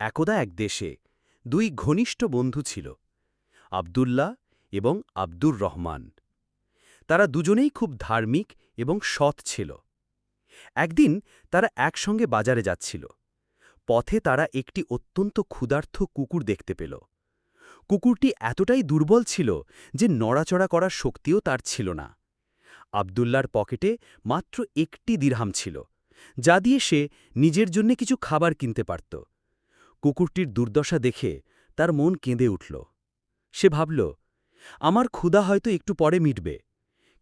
একদা এক দেশে দুই ঘনিষ্ঠ বন্ধু ছিল, আবদুল্লাহ এবং আব্দুর রহমান। তারা দুজনেই খুব ধার্মিক এবং সৎ ছিল। একদিন তারা একসঙ্গে বাজারে যাচ্ছিল। পথে তারা একটি অত্যন্ত ক্ষুধার্থ কুকুর দেখতে পেল। কুকুরটি এতটাই দুর্বল ছিল যে নড়াচড়া করার শক্তিও তার ছিল না। আবদুল্লার পকেটে মাত্র একটি দিরহাম ছিল, যা দিয়ে সে নিজের জন্য কিছু খাবার কিনতে পারত। কুকুরটির দুর্দশা দেখে তার মন কেঁদে উঠল। সে ভাবল, আমার ক্ষুধা হয়তো একটু পরে মিটবে,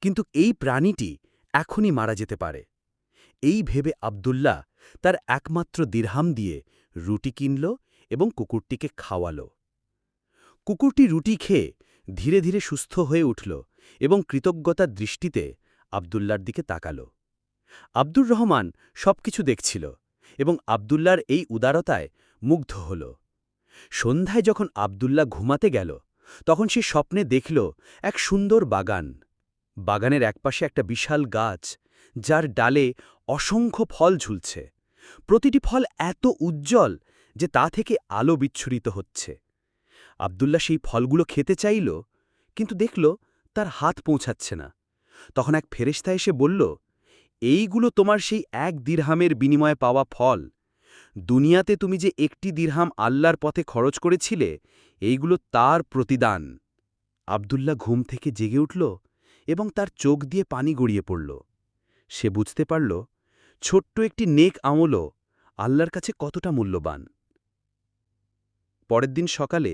কিন্তু এই প্রাণীটি এখনই মারা যেতে পারে। এই ভেবে আবদুল্লাহ তার একমাত্র দিরহাম দিয়ে রুটি কিনল এবং কুকুরটিকে খাওয়াল। কুকুরটি রুটি খেয়ে ধীরে ধীরে সুস্থ হয়ে উঠল এবং কৃতজ্ঞতার দৃষ্টিতে আবদুল্লার দিকে তাকাল। আব্দুর রহমান সবকিছু দেখছিল এবং আবদুল্লার এই উদারতায় মুগ্ধ হল। সন্ধ্যায় যখন আবদুল্লাহ ঘুমাতে গেল, তখন সে স্বপ্নে দেখল এক সুন্দর বাগান। বাগানের একপাশে একটা বিশাল গাছ, যার ডালে অসংখ্য ফল ঝুলছে। প্রতিটি ফল এত উজ্জ্বল যে তা থেকে আলো বিচ্ছুরিত হচ্ছে। আবদুল্লা সেই ফলগুলো খেতে চাইল, কিন্তু দেখল তার হাত পৌঁছাচ্ছে না। তখন এক ফেরেস্তা এসে বলল, এইগুলো তোমার সেই এক দিরহামের বিনিময়ে পাওয়া ফল। দুনিয়াতে তুমি যে একটি দিরহাম আল্লাহর পথে খরচ করেছিলে, এইগুলো তার প্রতিদান। আবদুল্লা ঘুম থেকে জেগে উঠল এবং তার চোখ দিয়ে পানি গড়িয়ে পড়ল। সে বুঝতে পারল, ছোট্ট একটি নেক আমলও আল্লাহর কাছে কতটা মূল্যবান। পরের দিন সকালে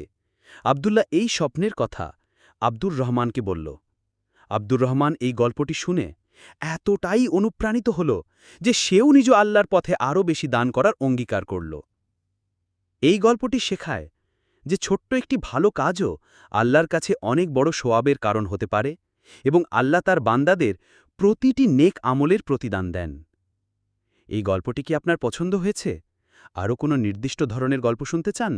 আবদুল্লাহ এই স্বপ্নের কথা আব্দুর রহমানকে বলল। আব্দুর রহমান এই গল্পটি শুনে এতটাই অনুপ্রাণিত হল যে সেও নিজ আল্লাহর পথে আরও বেশি দান করার অঙ্গীকার করল। এই গল্পটি শেখায় যে ছোট্ট একটি ভালো কাজও আল্লাহর কাছে অনেক বড় সোয়াবের কারণ হতে পারে এবং আল্লাহ তার বান্দাদের প্রতিটি নেক আমলের প্রতিদান দেন। এই গল্পটি কি আপনার পছন্দ হয়েছে? আরও কোনো নির্দিষ্ট ধরনের গল্প শুনতে চান?